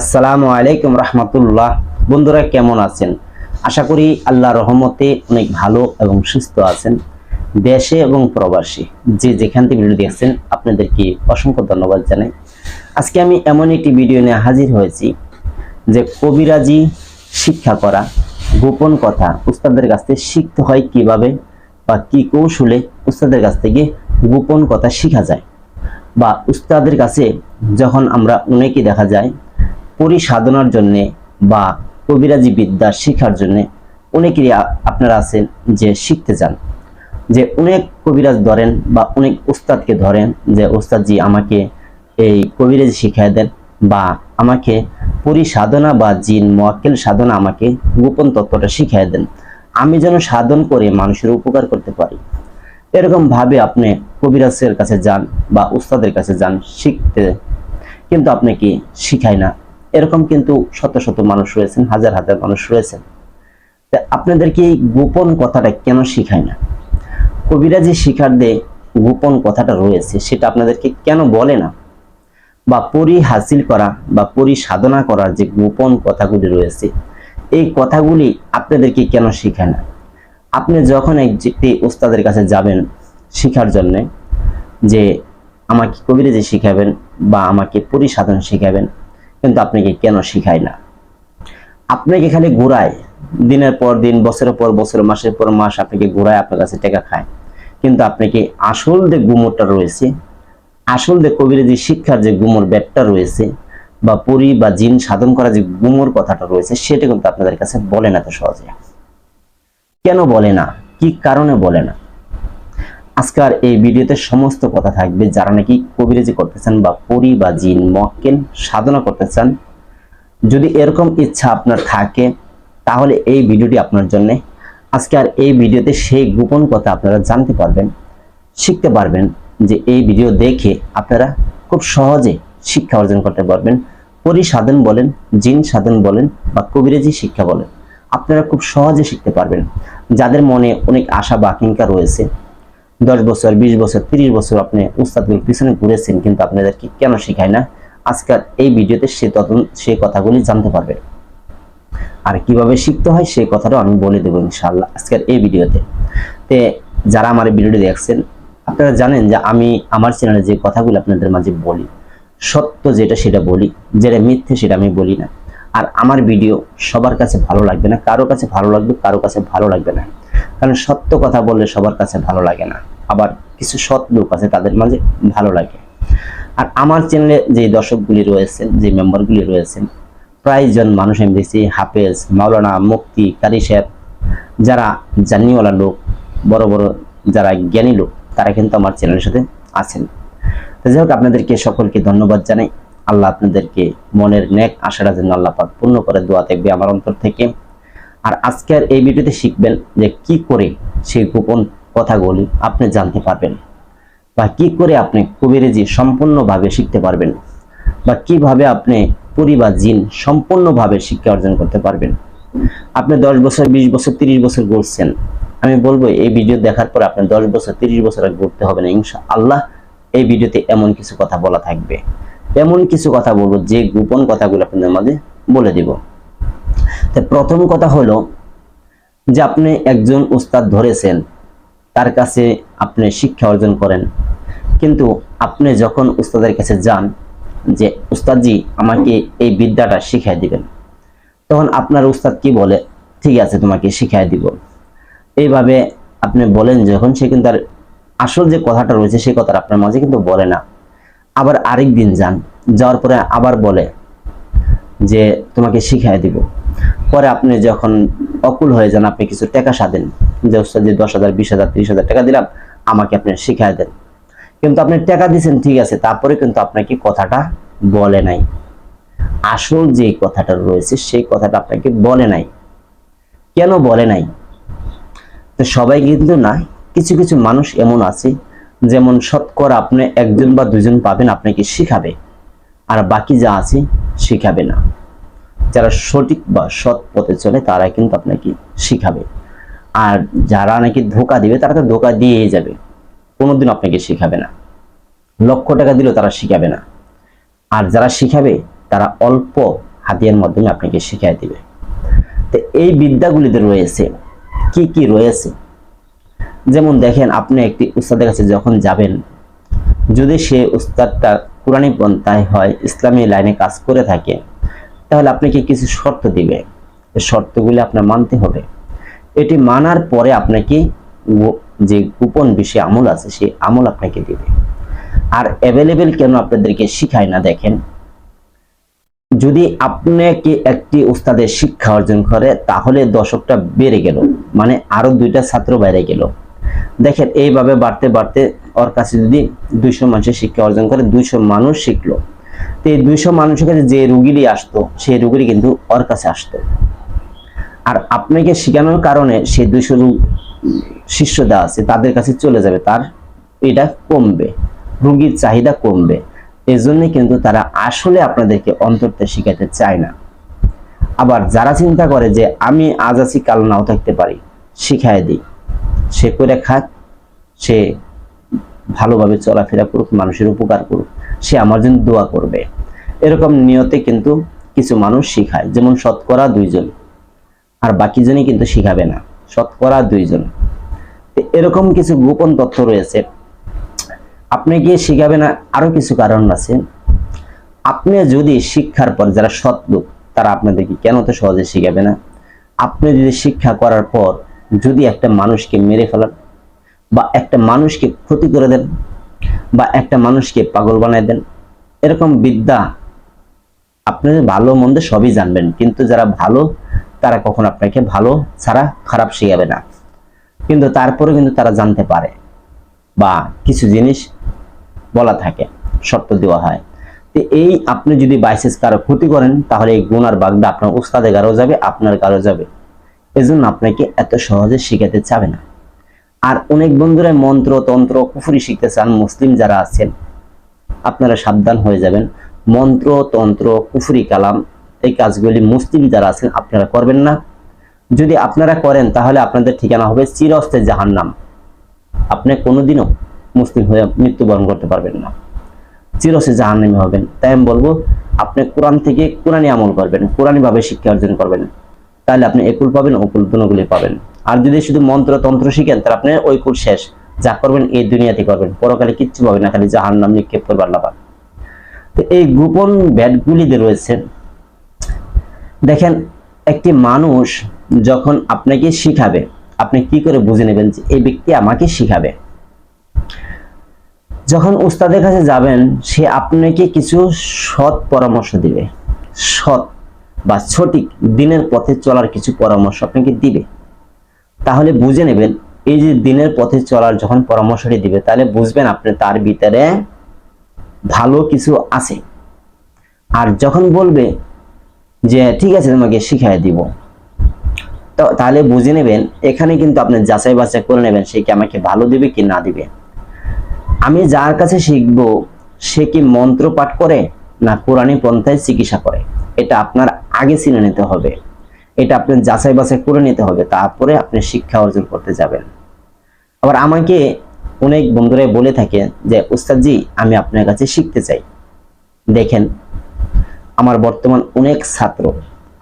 আসসালামু আলাইকুম রহমতুল্লাহ। বন্ধুরা, কেমন আছেন? আশা করি আল্লাহ রহমতে অনেক ভালো এবং সুস্থ আছেন। দেশে এবং প্রবাসী যে যেখান থেকে ভিডিও দেখছেন, আপনাদেরকে অসংখ্য ধন্যবাদ জানাই। আজকে আমি এমন একটি ভিডিও নিয়ে হাজির হয়েছি যে কবিরাজি শিক্ষা করা, গোপন কথা উস্তাদের কাছ থেকে শিখতে হয় কীভাবে বা কি কৌশলে উস্তাদের কাছ থেকে গোপন কথা শেখা যায়। বা উস্তাদের কাছে যখন আমরা অনেকেই দেখা যায় পরিসাধনার জন্যে বা কবিরাজি বিদ্যা শেখার জন্যে অনেকেরই আপনারা আছেন যে শিখতে চান। যে অনেক কবিরাজ ধরেন বা অনেক উস্তাদকে ধরেন যে, উস্তাদজি, আমাকে এই কবিরাজি শিখাই দেন বা আমাকে পরিসাধনা বা জিন মোয়াক্কেল সাধনা আমাকে গোপন তত্ত্বটা শিখাই দেন। আমি যেন সাধন করে মানুষের উপকার করতে পারি। এরকম ভাবে আপনি কবিরাজের কাছে যান বা উস্তাদের কাছে যান শিখতে। কিন্তু আপনি কি শিখায় না? এরকম কিন্তু শত শত মানুষ রয়েছেন, হাজার হাজার মানুষ রয়েছেন। আপনাদেরকে এই গোপন কথাটা কেন শিখায় না? কবিরাজি শিখারদের গোপন কথাটা রয়েছে, সেটা আপনাদেরকে কেন বলে না? বা পরি হাসিল করা বা পরি সাধনা করার যে গোপন কথাগুলি রয়েছে, এই কথাগুলি আপনাদেরকে কেন শিখায় না? আপনি যখন একটি উস্তাদের কাছে যাবেন শিখার জন্যে, যে আমাকে কবিরাজি শিখাবেন বা আমাকে পরিসাধন শিখাবেন কিন্তু আপনাকে কেন শিখায় না? আপনাকে খালি ঘুরায়। দিনের পর দিন, বছরের পর বছর, মাসের পর মাস আপনাকে ঘুরায়, আপনার কাছে টাকা খায়। কিন্তু আপনাকে আসল যে গুমরটা রয়েছে, আসল যে কবিরাজি শিক্ষার যে গুমর ব্যাটটা রয়েছে, বা পরি বা জিন সাধন করা যে গুমর কথাটা রয়েছে, সেটা কিন্তু আপনাদের কাছে বলে না তো সহজে। কেন বলে না? কি কারণে বলে না? আজকাল এই ভিডিওতে সমস্ত কথা থাকবে যারা নাকি কবিরাজি করতে চান বা পরি বা জিন, মক্কেল সাধনা করতে চান যদি এরকম ইচ্ছা আপনার থাকে, তাহলে এই ভিডিওটি আপনার জন্য। আজকে আর এই ভিডিওতে সেই গোপন কথা আপনারা জানতে পারবেন, শিখতে পারবেন যে এই ভিডিও দেখে আপনারা খুব সহজে শিক্ষা অর্জন করতে পারবেন। পরি সাধন বলেন, জিন সাধন বলেন বা কবিরাজি শিক্ষা বলেন, আপনারা খুব সহজে শিখতে পারবেন। যাদের মনে অনেক আশা বা আকাঙ্ক্ষা রয়েছে দশ বছর, বিশ বছর, তিরিশ বছর আপনি উস্তাদগুলোর পিছনে ঘুরেছেন, কিন্তু আপনাদেরকে কেন শেখায় না? আজকাল এই ভিডিওতে সে তদন্ত সেই কথাগুলি জানতে পারবেন আর কীভাবে শিখতে হয় সেই কথাটাও আমি বলে দেবো ইনশাল্লাহ আজকের এই ভিডিওতে। তে যারা আমার ভিডিওটি দেখছেন, আপনারা জানেন যে আমি আমার চ্যানেলে যে কথাগুলো আপনাদের মাঝে বলি, সত্য যেটা সেটা বলি, যেটা মিথ্যে সেটা আমি বলি না। আর আমার ভিডিও সবার কাছে ভালো লাগবে না, কারও কাছে ভালো লাগবে, কারও কাছে ভালো লাগবে না। কারণ সত্য কথা বললে সবার কাছে ভালো লাগে না। আবার কিছু সৎ লোক আছে, তাদের মাঝে ভালো লাগে। আর আমার চ্যানেলে যে দর্শকগুলি রয়েছেন যে মেম্বারগুলি রয়েছেন প্রায় জন মানুষ দেখছি হাফেজ, মাওলানা মুক্তি কারি সাহেব, যারা জানিওয়ালা লোক, বড় বড় যারা জ্ঞানী লোক, তারা কিন্তু আমার চ্যানেলের সাথে আছেন। তো যাই হোক, আপনাদেরকে সকলকে ধন্যবাদ জানাই। আল্লাহ আপনাদেরকে মনের নেক আশাটা যেন আল্লাহ পাক পূর্ণ করে দোয়া থাকবে আমার অন্তর থেকে। আর আজকের এই ভিডিওতে শিখবেন যে কি করে সেই গোপন কথাগুলি আপনি জানতে পারবেন বা কি করে আপনি কবিরেজি সম্পূর্ণভাবে শিখতে পারবেন বা কীভাবে আপনি পুরি বা জিন সম্পূর্ণভাবে শিক্ষা অর্জন করতে পারবেন। আপনি দশ বছর, বিশ বছর, তিরিশ বছর ঘুরছেন আমি বলব এই ভিডিও দেখার পর আপনি দশ বছর, তিরিশ বছর ঘুরতে হবে না। ইনশা আল্লাহ এই ভিডিওতে এমন কিছু কথা বলা থাকবে। এমন কিছু কথা বলব যে গোপন কথাগুলো আপনাদের মাঝে বলে দিব। তো প্রথম কথা হলো যে আপনি একজন উস্তাদ ধরেছেন, তার কাছে আপনি শিক্ষা অর্জন করেন। কিন্তু আপনি যখন উস্তাদের কাছে যান যে, উস্তাদজি, আমাকে এই বিদ্যাটা শিখাই দিবেন। তখন আপনার উস্তাদ কি বলে? ঠিক আছে, তোমাকে শিখাই দিব। এইভাবে আপনি বলেন, যখন সে কিন্তু আর আসল যে কথাটা রয়েছে সেই কথাটা আপনার মাঝে কিন্তু বলে না। আবার আরেক দিন যান। যাওয়ার পরে আবার বলে যে, তোমাকে শিখাই দিব। পরে আপনি যখন অকুল হয়ে যান, আপনি কিছু টাকা সাদেন যে উস্তাদ যে দশ হাজার, বিশ হাজার, তিরিশ হাজার টাকা দিলাম, আমাকে আপনি শিখাই দেন। কিন্তু আপনি টাকা দিচ্ছেন ঠিক আছে, তারপরে কিন্তু আপনাকে কথাটা বলে নাই। আসল যে কথাটা রয়েছে, সেই কথাটা আপনাকে বলে নাই। কেন বলে নাই? তো সবাই কিন্তু না, কিছু কিছু মানুষ এমন আছে যেমন শতকরা আপনি একজন বা দুজন পাবেন, আপনাকে শিখাবে। আর বাকি যা আছে, শিখাবে না। যারা সঠিক বা সৎ পথে চলে, তারা কিন্তু আপনাকে শিখাবে। আর যারা নাকি ধোকা দিবে, তারা তো ধোকা দিয়েই যাবে। কোনোদিন আপনাকে শিখাবে না। লক্ষ টাকা দিলেও তারা শিখাবে না। আর যারা শিখাবে, তারা অল্প হাতিয়ার মাধ্যমে আপনাকে শিখিয়ে দিবে। তো এই বিদ্যাগুলিতে রয়েছে, কি কি রয়েছে? যেমন দেখেন, আপনি একটি উস্তাদের কাছে যখন যাবেন, যদি সে উস্তাদটা কোরআনী পন্থায় হয়, ইসলামী লাইনে কাজ করে থাকে, তাহলে আপনাকে কিছু শর্ত দিবে। শর্তগুলি আপনার মানতে হবে। এটি মানার পরে আপনাকে যে গোপন বিষয় আমল আছে, সেই আমল আপনাকে দিবে। আর অ্যাভেলেবেল কেন আপনাদেরকে শিখায় না, দেখেন। যদি আপনাকে একটি উস্তাদের শিক্ষা অর্জন করে, তাহলে দশকটা বেড়ে গেল। মানে আরও দুইটা ছাত্র বাইরে গেল। দেখেন, এইভাবে বাড়তে বাড়তে ওর কাছে যদি দুইশো মানুষের শিক্ষা অর্জন করে, দুইশো মানুষ শিখলো। তো এই দুইশো মানুষের কাছে যে রুগীরই আসতো, সেই রুগীরই কিন্তু ওর কাছে আসতো। আর আপনাকে শেখানোর কারণে সে দুইশো শিষ্য দেওয়া আছে, তাদের কাছে চলে যাবে, তার এটা কমবে, রুগীর চাহিদা কমবে। এজন্য কিন্তু তারা আসলে আপনাদেরকে অন্তরতে শিখাতে চায় না। আবার যারা চিন্তা করে যে, আমি আজ আছি, কাল নাও থাকতে পারি শিখাই দিই। সে করে খাক, সে ভালোভাবে চলাফেরা করুক, মানুষের উপকার করুক, সে আমার জন্য দোয়া করবে। এরকম নিয়তে কিন্তু কিছু মানুষ শিখায়। যেমন শতকরা দুইজন। আর বাকিজনই কিন্তু শিখাবে না। শতকরা দুইজন। এরকম কিছু গোপন তথ্য রয়েছে। আপনি গিয়ে শিখাবে না আরও কিছু কারণ আছে। আপনি যদি শিক্ষার পর যারা সৎ লোক তারা আপনাদেরকে কেন তো সহজে শিখাবে না? আপনি যদি শিক্ষা করার পর যদি একটা মানুষকে মেরে ফেলান, বা একটা মানুষকে ক্ষতি করে দেন, বা একটা মানুষকে পাগল বানায় দেন, এরকম বিদ্যা আপনি ভালো মন্দ সবই জানবেন। কিন্তু যারা ভালো, তারা কখন আপনাকে ভালো ছাড়া খারাপ শিখাবে না। কিন্তু তারপরে কিন্তু তারা জানতে পারে, বা কিছু জিনিস বলা থাকে, শর্ত দেওয়া হয়। তো এই আপনি যদি বাইসেস কারও ক্ষতি করেন, তাহলে এই গুনার বাগদা আপনার উস্তাদে গারো যাবে, আপনার গারো যাবে। এজন্য আপনাকে এত সহজে শিখাতে চাবে না। আর অনেক বন্ধুরা মন্ত্র, তন্ত্র, কুফুরি শিখতে চান, মুসলিম যারা আছেন, আপনারা সাবধান হয়ে যাবেন। মন্ত্র, তন্ত্র, কুফুরি, কালাম, এই কাজগুলি মুসলিম যারা আছেন, আপনারা করবেন না। যদি আপনারা করেন, তাহলে আপনাদের ঠিকানা হবে চিরস্থায়ী জাহান্নাম। আপনি কোনোদিনও মুসলিম হয়ে মৃত্যুবরণ করতে পারবেন না। চিরস্থায়ী জাহান্নামী হবেন। তাই আমি বলব, আপনি কোরআন থেকে কোরআনই আমল করবেন, কোরআনই ভাবে শিক্ষা অর্জন করবেন। তাহলে আপনি একুল পাবেন ওকুল দুগুলি পাবেন। আর যদি শুধু মন্ত্র তন্ত্র শিখেন, তাহলে আপনি ওই কুল শেষ। যা করবেন, এই দুনিয়াতে করবেন। পরকালে কিচ্ছু পাবেন না, খালি জাহান নাম নিক্ষেপ করবে আল্লাহ। তো এই গোপন ব্যাটগুলিতে রয়েছে, দেখেন, একটি মানুষ যখন আপনাকে শিখাবে, আপনি কি করে বুঝে নেবেন যে এই ব্যক্তি আমাকে শিখাবে? যখন উস্তাদের কাছে যাবেন, সে আপনাকে কিছু সৎ পরামর্শ দিবে। সৎ। বা সঠিক দিনের পথে চলার কিছু পরামর্শ আপনাকে দিবে। তাহলে বুঝে নেবেন, এই যে দিনের পথে চলার যখন পরামর্শটি দিবে, তাহলে বুঝবেন আপনি তার ভিতরে ভালো কিছু আছে। আর যখন বলবে যে, ঠিক আছে, তোমাকে শিখাই দিব। তো তাহলে বুঝে নেবেন, এখানে কিন্তু আপনি যাচাই বাছাই করে নেবেন সে কি আমাকে ভালো দিবে কি না দিবে। আমি যার কাছে শিখব, সে কি মন্ত্র পাঠ করে? না কোরআনী পন্থায় চিকিৎসা করে। এটা আপনার আগে চিনে নিতে হবে। এটা আপনি যাচাই বাছাই করে নিতে হবে। তারপরে আপনি শিক্ষা অর্জন করতে যাবেন। আবার আমাকে অনেক বন্ধুরাই বলে থাকে যে, উস্তাদজি, আমি আপনার কাছে শিখতে চাই। দেখেন, আমার বর্তমান অনেক ছাত্র,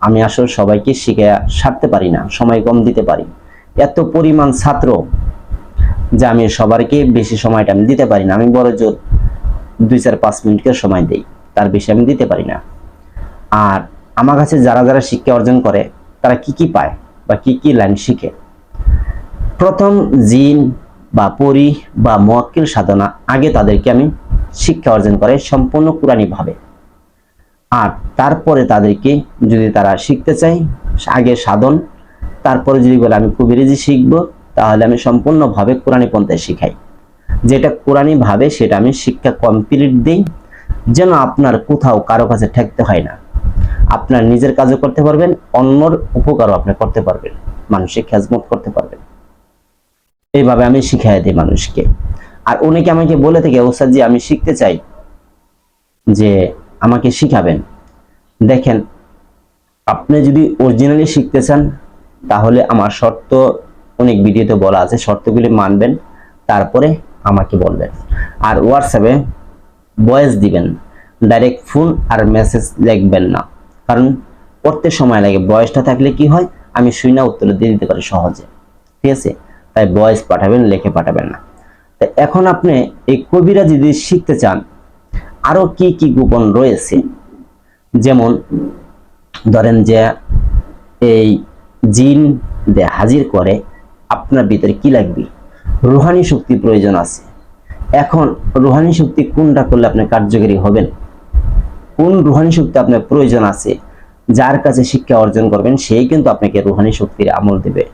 আমি আসলে সবাইকে শিখে সারতে পারি না, সময় কম দিতে পারি। এত পরিমাণ ছাত্র যে, আমি সবারকে বেশি সময়টা আমি দিতে পারি না। আমি বড় জোর দুই চার পাঁচ মিনিটকে সময় দেই। তার বেশি আমি দিতে পারি না। আর আমার কাছে যারা যারা শিক্ষা অর্জন করে, তারা কি কি পায় বা কি কি লাইন শিখে? প্রথম জিন বা পরি বা মোয়াক্কিল সাধনা আগে তাদেরকে আমি শিক্ষা অর্জন করে সম্পূর্ণ কোরআনী ভাবে আর তারপরে তাদেরকে যদি তারা শিখতে চায়, আগে সাধন, তারপরে যদি বলে আমি কুবিরেজি শিখব, তাহলে আমি সম্পূর্ণভাবে কোরআনী পন্থায় শিখাই। যেটা কোরআনী ভাবে সেটা আমি শিক্ষা কমপ্লিট দিই যেন আপনার কোথাও কারও কাছে ঠেকতে হয় না। আপনার নিজের কাজও করতে পারবেন, অন্যর উপকারও আপনি করতে পারবেন। মানসিক খেজমত করতে পারবেন। এইভাবে আমি শিখাই দিই মানুষকে। আর অনেকে আমাকে বলে থেকে ওস্তাদ জি আমি শিখতে চাই যে আমাকে শিখাবেন। দেখেন, আপনি যদি অরিজিনালি শিখতে চান, তাহলে আমার শর্ত, অনেক ভিডিওতে বলা আছে, শর্তগুলি মানবেন, তারপরে আমাকে বলবেন। আর হোয়াটসঅ্যাপে ভয়েস দিবেন ডাইরেক্ট ফোন আর মেসেজ লিখবেন না। কারণ পড়তে সময় লাগে বয়সটা থাকলে কি হয়? আমি শুই না, উত্তর দিয়ে দিতে পারি সহজে। ঠিক আছে? তাই ভয়েস পাঠাবেন, লিখে পাঠাবেন না। তো এখন আপনি এই কবিরা যদি শিখতে চান, আরও কি কি গোপন রয়েছে? যেমন ধরেন যে এই জিন দিয়ে হাজির করে, আপনার ভিতরে কি লাগবে? রুহানি শক্তি প্রয়োজন আছে। এখন রুহানি শক্তি কোনটা করলে আপনি কার্যকরী হবেন? কোন রুহানি শক্তি আপনার প্রয়োজন আছে? যার কাছে শিক্ষা অর্জন করবেন সেই কিন্তু আপনাকে রুহানি শক্তির আমল দেবে।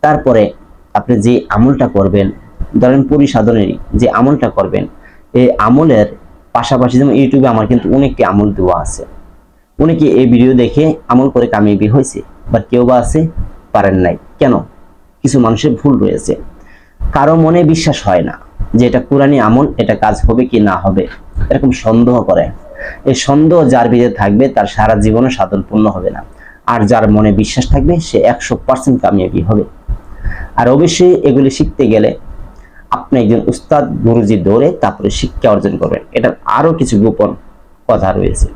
তারপরে আপনি যে আমলটা করবেন, ধরেন পরিসাধনের যে আমলটা করবেন, এই আমলের পাশাপাশি যেমন ইউটিউবে আমার কিন্তু অনেকটি আমল দেওয়া আছে। অনেকে এই ভিডিও দেখে আমল করে কামিয়াবি হয়েছে বা কেউ বা আছে, পারেন নাই। কেন? কিছু মানুষের ভুল রয়েছে। কারও মনে বিশ্বাস হয় না। যে এটা কোরআনী আমল, এটা কাজ হবে কি না হবে, এরকম সন্দেহ করে। এই সন্দেহ যার ভিতরে থাকবে, তার সারা জীবনে সাধন পূর্ণ হবে না। আর যার মনে বিশ্বাস থাকবে, সে একশো পার্সেন্ট কামিয়াবি হবে। আর অবশ্যই এগুলি শিখতে গেলে আপনি একজন উস্তাদ, গুরুজি দৌড়ে তারপরে শিক্ষা অর্জন করবেন। এটার আরও কিছু গোপন কথা রয়েছে।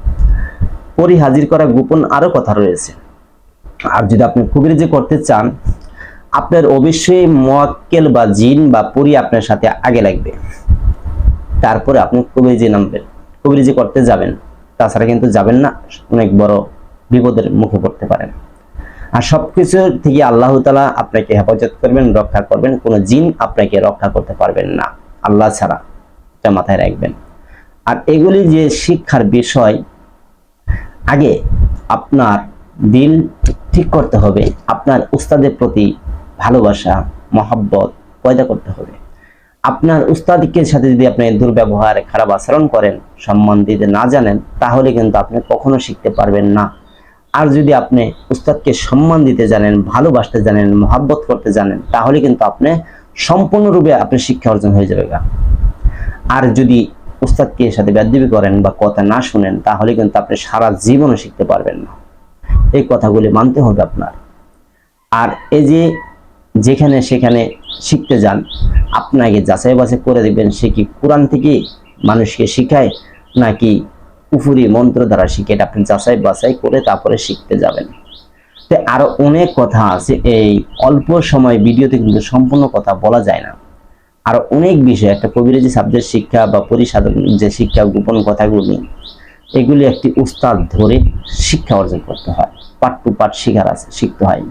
পরি হাজির করা গোপন আরও কথা রয়েছে। আর যদি আপনি কবিরাজি করতে চান আপনার অবশ্যই মোয়াক্কেল বা জিন বা পরি আপনার সাথে আগে লাগবে। তারপরে আপনি কবিরাজি নামবেন। কবিরাজি করতে যাবেন। তাছাড়া কিন্তু যাবেন না। অনেক বড় বিপদের মুখে পড়তে পারেন। আর সবকিছু থেকে আল্লাহ তালা আপনাকে হেফাজত করবেন, রক্ষা করবেন। কোনো জিন আপনাকে রক্ষা করতে পারবেন না। আল্লাহ ছাড়া এটা মাথায় রাখবেন। আর এগুলি যে শিক্ষার বিষয়, আগে আপনার দিল ঠিক করতে হবে। আপনার উস্তাদের প্রতি ভালোবাসা, মহাব্বত পয়দা করতে হবে। আপনার উস্তাদিকের সাথে যদি আপনি দুর্ব্যবহার, খারাপ আচরণ করেন, সম্মান দিতে না জানেন, তাহলে কিন্তু আপনি কখনো শিখতে পারবেন না। আর যদি আপনি উস্তাদকে সম্মান দিতে জানেন, ভালোবাসতে জানেন, মহাব্বত করতে জানেন, তাহলে কিন্তু আপনি সম্পূর্ণরূপে আপনার শিক্ষা অর্জন হয়ে যাবে আর যদি উস্তাদকে সাথে ব্যাধবি করেন বা কথা না শুনেন, তাহলে কিন্তু আপনি সারা জীবনও শিখতে পারবেন না। এই কথাগুলি মানতে হবে আপনার। আর এই যে যেখানে সেখানে শিখতে যান, আপনাকে যাচাই বাছাই করে দেখবেন সে কি কোরআন থেকে মানুষকে শিখায়, নাকি পুফুরি মন্ত্র দ্বারা শিখে এটা আপনি যাচাই বাছাই করে তারপরে শিখতে যাবেন। তো আরও অনেক কথা আছে, এই অল্প সময় ভিডিওতে কিন্তু সম্পূর্ণ কথা বলা যায় না। আর অনেক বিষয়, একটা কবিরাজি সাবজেক্ট শিক্ষা বা পরিসাধন যে শিক্ষা, গোপন কথাগুলি এগুলি একটি উস্তাদ ধরে শিক্ষা অর্জন করতে হয়। পাঠ টু পাঠ শিখার আছে, শিখতে হয়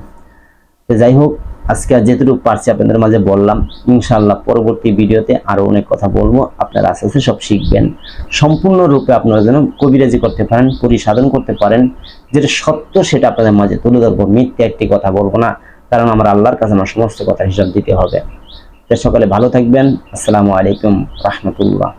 যাই হোক আজকে যেটুকু পারছি আপনাদের মাঝে বললাম, ইনশাআল্লাহ পরবর্তী ভিডিওতে আরও অনেক কথা বলব। আপনারা আস্তে আস্তে সব শিখবেন। সম্পূর্ণরূপে আপনারা যেন কবিরাজি করতে পারেন, পরিসাধন করতে পারেন, যেটা সত্য সেটা আপনাদের মাঝে তুলে ধরবো। মিথ্যে একটি কথা বলব না, কারণ আমার আল্লাহর কাছে আমার সমস্ত কথা হিসাব দিতে হবে। সকালে ভালো থাকবেন। আসসালামু আলাইকুম, রহমতুল্লাহ।